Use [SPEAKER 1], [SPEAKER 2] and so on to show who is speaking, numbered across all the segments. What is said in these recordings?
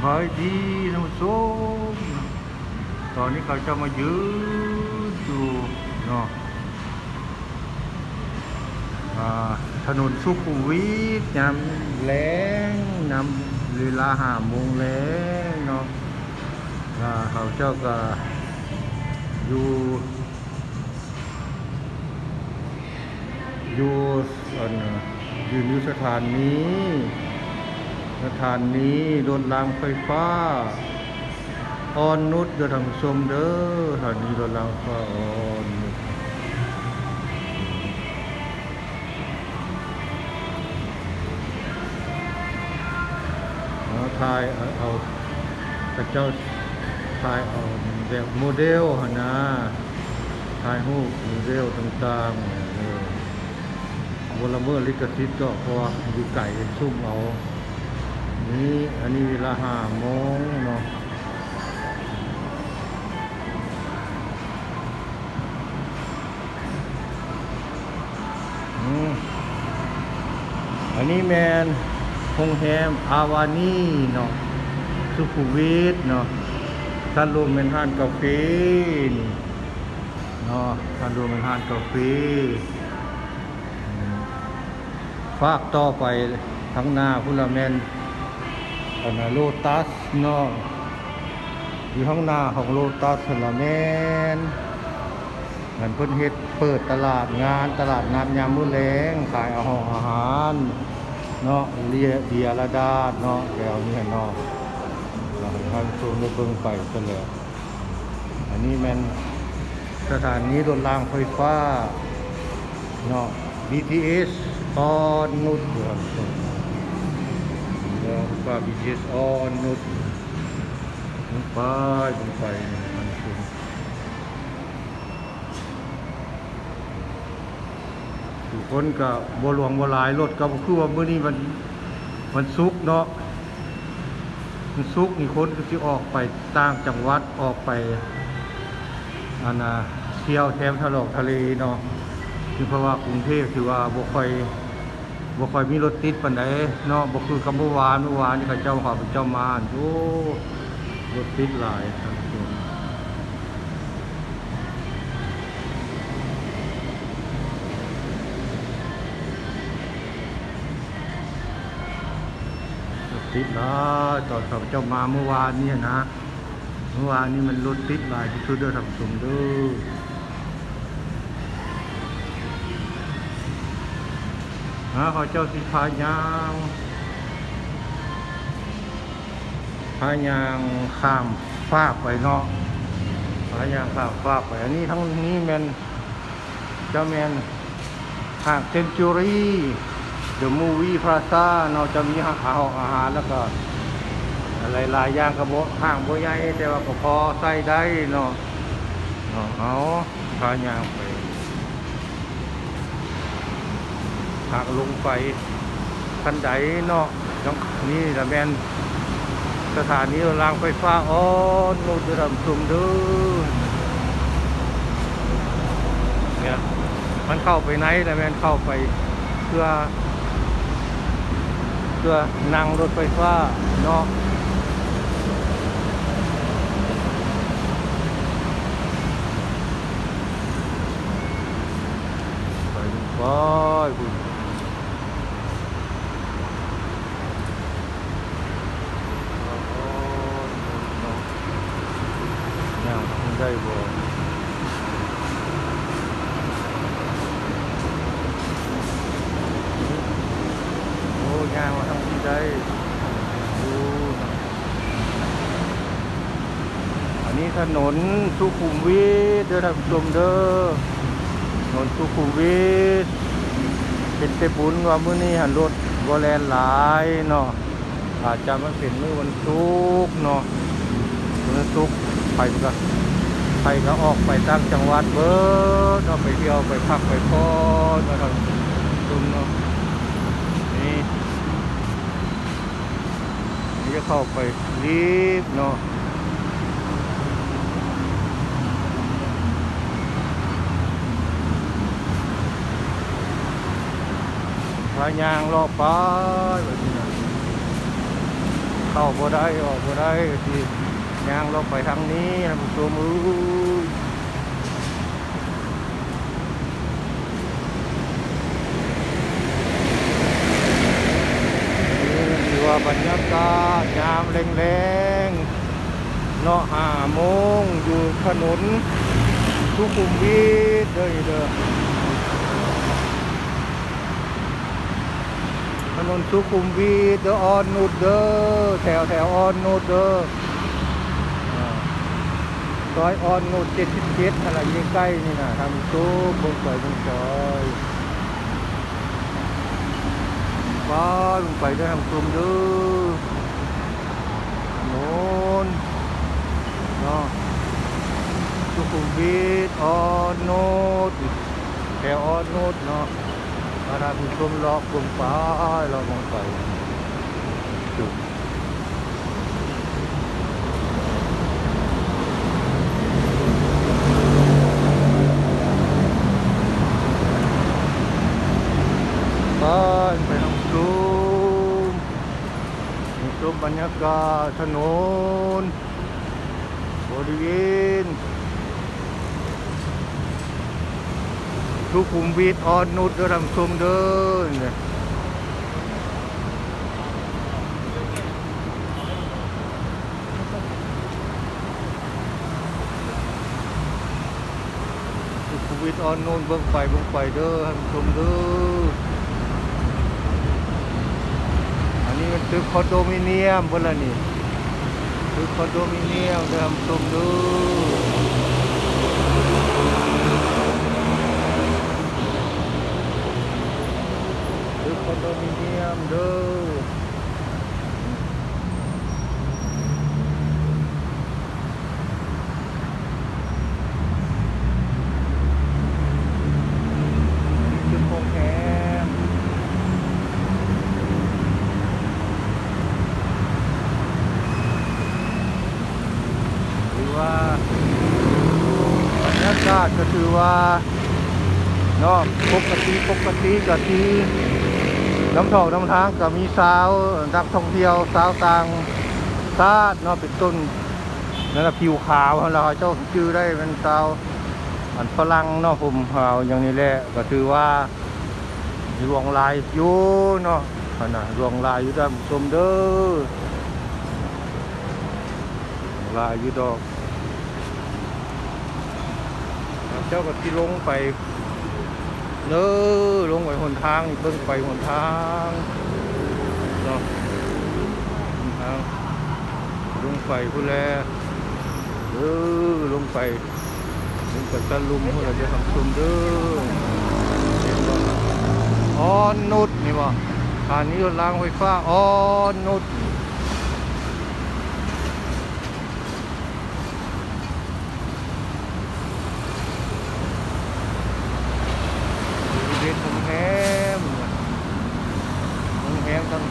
[SPEAKER 1] ขายดีนผู้มตอนนี้เขาจะมายืนอยู่เนาะถนนสุขุมวิทยามแรงน้ำเวลาห้าโมงแรงเนาะเขาเจ้าก็อยู่อยู่อันน่ะยืนอยู่สถานนี้ สถานนี้รถรางไฟฟ้าออนนุชเด้อท่านผู้ชมเด้อสถานีรถรางไฟฟ้าออนนุชเอาถ่ายเอาพระเจ้าถ่ายเอาแบบโมเดลหั่นะถ่ายรูปโมเดลต่างๆเออวละเมอลิขสิทธิ์ก็พราะว่าอยู่ไก่ซุ่มเอา นี่อันนี้เวลาห้าโมงเนาะอันนี้แมนโรงแรมอาวานีเนาะสุขุวิทเนาะท่านรวมเป็นห้านกาแฟนี่เนาะท่านรวมเป็นห้านกาแฟฝากต่อไปทั้งหน้าพุลแมน อันนะโลตัสเนาะอยู่ข้างหน้าของโลตัสลาแมนเหมือนเพิ่นเฮ็ดเปิดตลาดงานตลาดนัดยามมื้อแลงขายอาหารอาหารเนาะเลียเดียระดาดเนาะแถวนี้เนาะเราท่านชมได้เบิ่งไปซะแล้วอันนี้แม่นสถานีรถรางไฟฟ้าเนาะ BTS ออนนุช ครับแล้วก็ BTS ออนนุชลงไปลงไปมันคือทุกคนก็บ่หลวงบ่หลายรถก็บ่คือว่ามื้อนี้มันมันสุกเนาะมันสุกนี่คนก็สิออกไปต่างจังหวัดออกไปอันน่ะเที่ยวแถมทะเลทะเลเนาะคือเพราะว่ากรุงเทพถือว่าบ่ค่อย บ่ค่อยมีรถติดปานใดเนาะบ่คือกับเมื่อวานเมื่อวานนี่เขาเจ้าขอเป็นเจ้ามาโอ้รถติดหลายครับทุกคนรถติดหลายตอนเขาเจ้ามาเมื่อวานนี่นะ เมื่อวานนี้มันรถติดหลายที่สุดเด้อท่านผู้ชมเด้อาเขาเจ้าสิพายางพายางข้ามฟากไปเนาะพายางข้ามฟากไป อันนี้ทั้งนี้แมนเจ้าแมนห้างเซนจูรี่เดอะมูวี่พลาซ่าเนาะจะมีอาหารอาหารแล้วก็อะไรหลายอย่างกระโบห้างบัใหญ่แต่ว่าก็พอใส่ได้เนาะเนาะเอาพายางไป หากลงไปคันไดเนาะจังนี่ละแมนสถานีรางไฟฟ้าอ้อนโนดรำสุมด้อเนี่ยมันเข้าไปไหนละแมนเข้าไปเพื่อเพื่อนั่งรถไฟฟ้าเนาะไปดูไปคุณ ย่างทำได้บ่โอ้ย่างมาทำที่ได้ดูอันนี้ ถนนสุขุมวิทเด้อท่านผู้ชมเด้อถนนสุขุมวิทเป็นเตบุญว่ามื้อนี้หันรถบ่แล่นหลายเนาะอาจจะมันเป็นมื้อวันศุกร์เนาะมันซุกร์ไปมันก็ไปก็ออกไปตั้งจังหวัดเบิร์ดเอาไปเที่ยวไปพักไปพอนมาทำตุมเนาะนี่นี่จะเข้าไปรีบเนาะ พายางรอบไปแบบนี้นะเข้าบ่ได้ออกบ่ได้ที่ยางเราไปทางนี้ท่านผู้ชมเอ้ยนี่ว่าบรรยากาศยามแรงๆเนาะห้าโมงอยู่ถนนสุขุมวิทเด้อเด้อถนนสุขุมวิทเดอออนนุดเด้อ แถวแถวออนนุดเด้ออ่าซอยออนนุดเจ็ดสิบเจ็ดอะไรยิ่งใกล้นี่นะทำซุปบ นซอยบนซอยว้าลงไปเด้อทำซุปเด้อโน่นเนาะสุขุมวิทออนนุดแถวออนนุดเนาะ มาทำชมเลาะกลุ่มฟ้าเรามองไปจุดบ้านไปน้ำซุมน้ำซุมบรรยากาศถนนบริเวณ ทุกขุมวิทออนนุดเด้อทำชมเด้อเนี่ยทุกขุมวิทออนนุดเบิ่งไปเบิ่งไปเด้อทำชมเด้ออันนี้มันตึกคอนโดมิเนียมเพิ่นละนี่ตึกคอนโดมิเนียมเด้อทำชมเด้อ ตึกคอนโดมิ เด้อนี่คือโรงแรมหรือว่าบรรยากาศก็คือว่าเนาะปกติปกติก็ที่ น้ำทองน้ำทางก็มีสาวนักท่องเที่ยวสาวต่างชาติเนาะเป็นต้นนั่นแหละผิวขาวเราเจ้าชื่อได้เป็นสาวอันฝรั่งเนาะผมขาวอย่างนี้แหละก็ถือว่าดวงลายอยู่เนาะขนาดดวงลายอยู่ด้านชมเด้อลายอยู่ดอกเจ้าก็ที่ลงไป เน้อลงไปหนทางเบิ่งไปหนทางเนาะหนทางลงไปพุ่นแลเด้อลงไปลงไปตะลุมพุ่นละจะทำซุมเด้อเห็นบ่ออนนุดนี่บ่ผ่านนี้รถรางไฟฟ้าออนนุดบริเวณโรงแรมโรงแ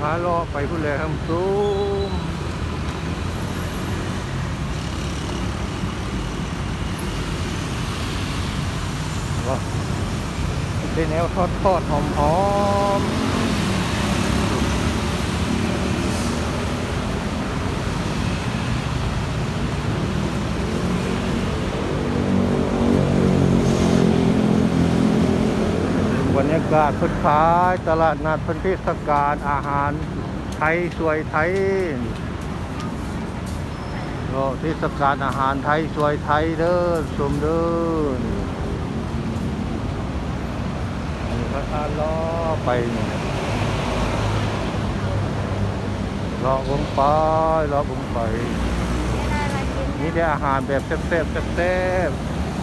[SPEAKER 1] พาเลาะไปพุ่นเลยทำซุ้มว้าเป็นแนวทอดทอดหอมหอม ยากาศเพิ่นขายตลาดนัดพิ่นเทศกาลอาหารไทยสวยไทยก็เทศกาลอาหารไทยสวยไทยเด้อชมเด้อนี่นี่พระทานล้อไปนี่ลาะวงไปเลาะวงไป นี่ได้อาหารแบบแซ่บๆแซ่บ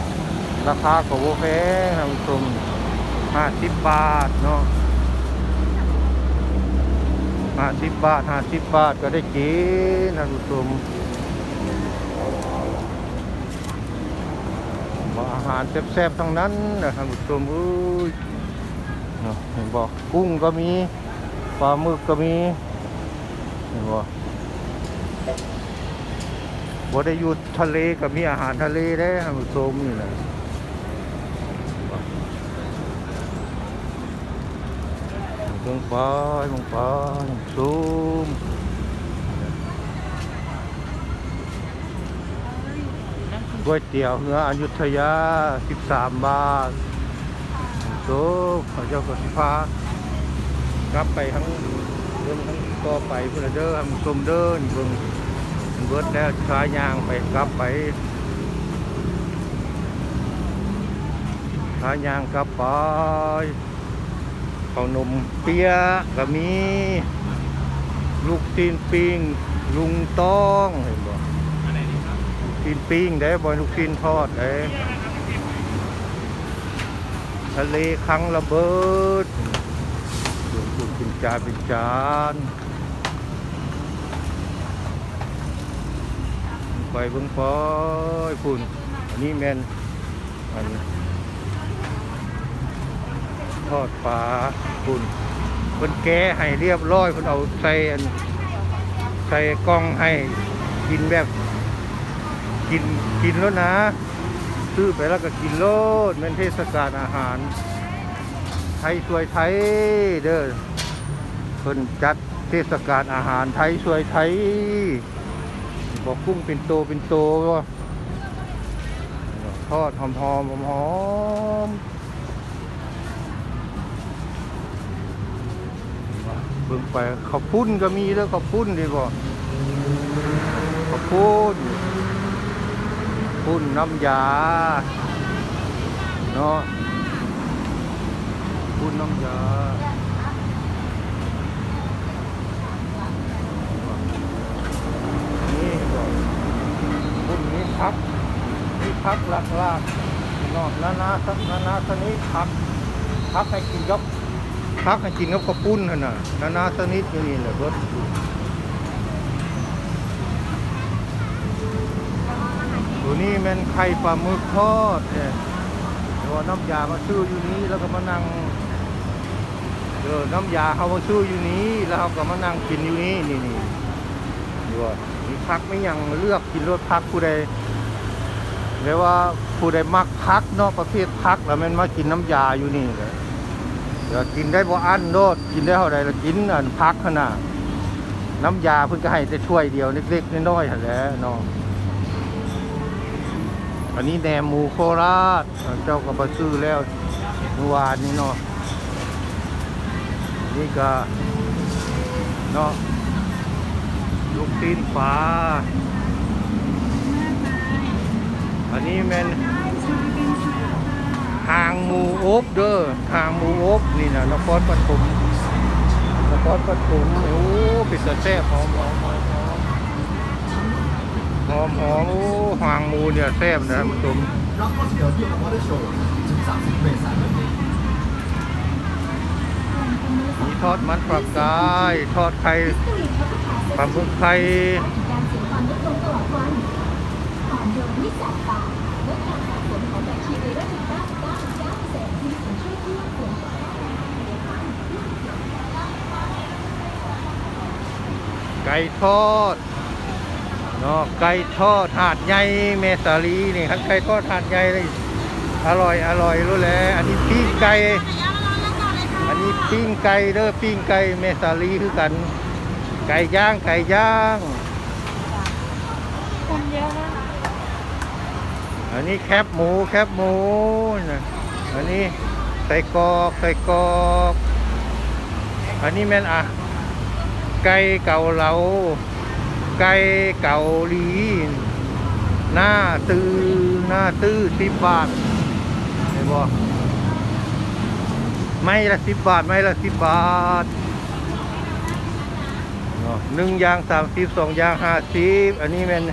[SPEAKER 1] ๆราคาก็บ่แพงท่านผู้ชม ห้าสิบบาทเนาะห้าสิบบาทห้าสิบบาทก็ได้กินนะทุกชมอกอาหารแซ่บๆทั้งนั้นนะครับทุกชมอุ้ยเนาะเห็นบอกกุ้งก็มีปลาหมึกก็มีเห็นบอกบ่ได้อยู่ทะเลก็มีอาหารทะเลได้ครับทุกชมนี่แหละ ลงไปลงไปซูมก๋วยเตี๋ยวเนื้ออยุธยา 13 บาทซูมพระเจ้าก็สิพากลับไปทั้งเรื่องทั้งต่อไปเพื่อเด้อทำชมเดินเบิ่งเบิดแล้วขายยางไปกลับไปขายางกลับไป ข้าวนมเปี๊ยะก็มีลูกตีนปิ้งลุงต้องเห็นบ่ลูกตีนปิ้งได้บ่ลูกตีนทอดได้ทะเลครั้งระเบิดลูกคุณเป็นจานเป็นจานไปเบิ่งปอยพุ่นอันนี้แม่นอัน ทอดปลาคุณคนแก้ให้เรียบร้อยคนเอาใส่ใส่กล้องให้กินแบบกินกินแล้วนะ ซื้อไปแล้วก็กินโลดเป็นเทศกาลอาหาร ไทยสวยไทยเด้อคนจัดเทศกาลอาหารไทยสวยไทย บอกกุ้งเป็นโตเป็นโตว่ทอดหอมหอมหอมๆ เบิ่งไปข้าวปุ้นก็มีแล้วข้าวปุ้นดีบ่ข้าวปุ้นปุ้นน้ำยาเนาะปุ้นน้ำยานี่บ่ปุ้นนี้พักนี่พักหลักๆเนาะนานาสักนานาสนิทพักพักให้กินกับ พักให้กินกับข้าวปุ้นะน่ะนานาชนิดอยู่นี่แหละเบิดตัวนี้มันไข่ปลาหมึกทอดเนี่ยเดี๋ยวน้ำยามาซื้ออยู่นี้แล้วก็มานั่งเออน้ำยาเขามาซื้ออยู่นี้ แล้วเขาก็มานั่งกินอยู่นี้นี่นี่ดูว่ามีพักไม่ยังเลือกกินรสพักผู้ใดเรียกว่าผู้ใดมักพักนาะประเภทพักแล้วมันมากินน้ำยาอยู่นี่เลย เดี๋ยวกินได้บ่อันโดดกินได้เท่าใดละกินอันพักขนาดน้ำยาเพิ่นก็ให้แต่ช่วยเดียวเล็กๆน้อยๆและเนาะอันนี้แหนมหมูโคราชเจ้าก็มาซื้อแล้วเมื่อวานนี้เนาะนี่ก็เนาะลูกตีนฟ้าอันนี้แม่น ทางมูโอบเด้อทางมูโอบนี่นะนครปฐมนครปฐมโอ้ปิดเสแซ่บหอมหอมหอมหอมหอมโอ้หางมูเนี่ยแซ่บนะท่านผู้ชมมีทอดมันปลากายทอดไข่ปลาบึกไข่
[SPEAKER 2] อ่อนโยนไม่แสบตา ไก่
[SPEAKER 1] ทอดเนาะไก่ทอดหาดใหญ่เมสาลีนี่ครับไก่ทอดหาดใหญ่เลยอร่อยอร่อยรู้แล้วอันนี้ปิ้งไก่อันนี้ปิ้งไก่เด้อปิ้งไก่เมสาลีคือกัน ไก่ย่างไก่ย่าง
[SPEAKER 2] คนเยอะนะ
[SPEAKER 1] อันนี้แคบหมูแคบหมูนะอันนี้ใส่กรอกใส่กรอก อันนี้แม่นอะ ไก่เก่าเหลาไก่เก่าหลีหน้าตื้อหน้าตื้อสิบบาทเห็นบ่ไม่ละสิบบาทไม่ละสิบบาทหนึ่งยางสามสิบสองยางห้าสิบอันนี้แม่น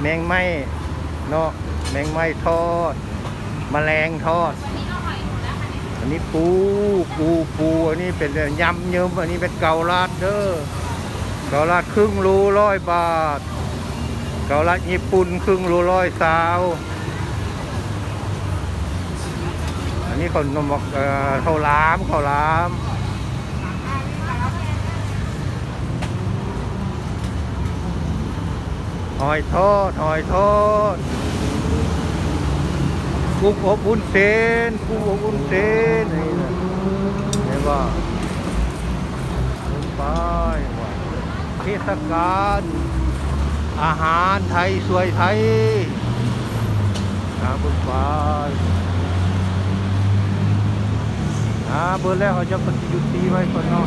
[SPEAKER 1] แมงไม้เนาะแมงไม้ทอดแมลงทอด นนนี้ปูปูปูอันนี้เป็นยำเยิ้มอันนี้เป็นเกาลัดเด้อเกาลัดครึ่งโลร้อยบาท เกาลัดญี่ปุ่นครึ่งโลร้อยสาวอันนี้คนนมบอกเอ่อข้าวหลามข้าวหลามหอยทอดหอยทอด กุ้งอบอุ่นเส้นกุ้งอบอุ่นเส้นนี่นะเห็นป่ะลงไปว่ะเทศกาลอาหารไทยสวยไทยนะบุญไปอ่าเบอร์แรกเขาจะปฏิยุติไว้ก่อนเนาะ